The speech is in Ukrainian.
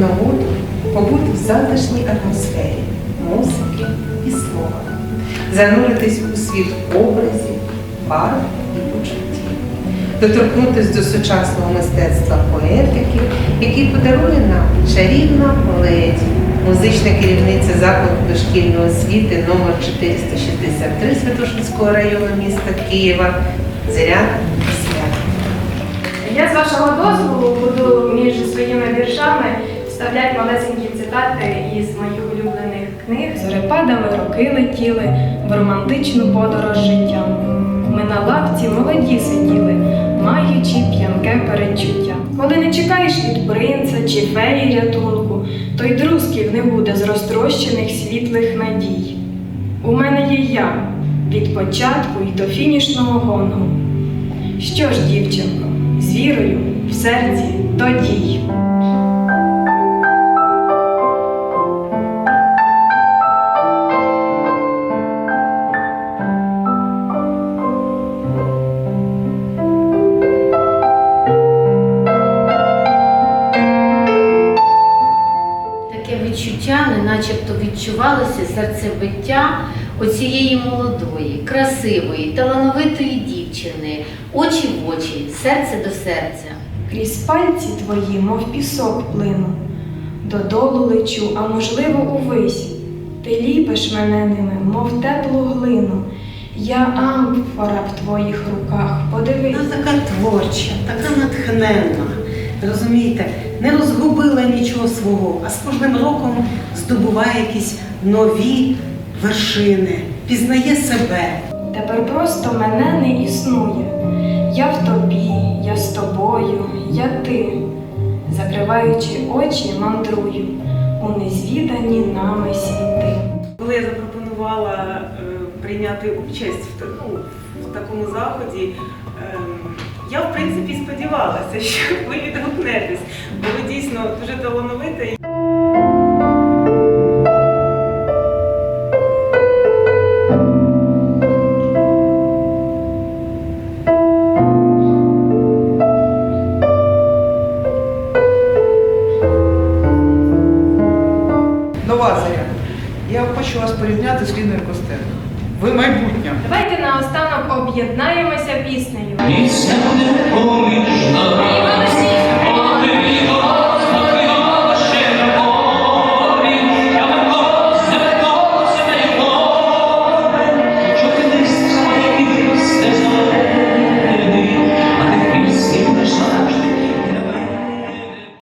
нагоду побути в затишній атмосфері музики і слова, зануритись у світ образів, барв і почуттів, доторкнутися до сучасного мистецтва поетики, який подарує нам чарівна поезія, музична керівниця закладу дошкільної освіти номер 463 Святошинського району міста Києва Зоряна Свята. Я з вашого дозволу буду між віршами вставляти малесенькі цитати із моїх улюблених книг. Зорепадами роки летіли в романтичну подорож життям. Ми на лавці молоді сиділи, маючи п'янке передчуття. Коли не чекаєш від принца чи феї рятунку, то й друзків не буде з розтрощених світлих надій. У мене є я від початку й до фінішного гону. Що ж, дівчинко, з вірою в серці до дій. Відчуття, не начебто відчувалося серцебиття оцієї молодої, красивої, талановитої дівчини, очі в очі, серце до серця. Крізь пальці твої, мов пісок плину, додолу лечу, а можливо, увись. Ти ліпиш мене ними, мов теплу глину. Я амфора в твоїх руках, подивись. Вона така творча, така натхненна. Розумієте, не розгубила нічого свого, а з кожним роком здобуває якісь нові вершини, пізнає себе. Тепер просто мене не існує. Я в тобі, я з тобою, я ти. Закриваючи очі, мандрую у незвідані нами світи. Коли я запропонувала е, прийняти участь в, ну, в такому заході, ем, я в принципі сподівалася, що ви відгукнетесь, бо ви дійсно дуже талановита. Нова заря. Я хочу вас порівняти з Ліною Костенко. Ви майбутнє. Давайте наостанок об'єднаємося піснею. Пісня не поміж.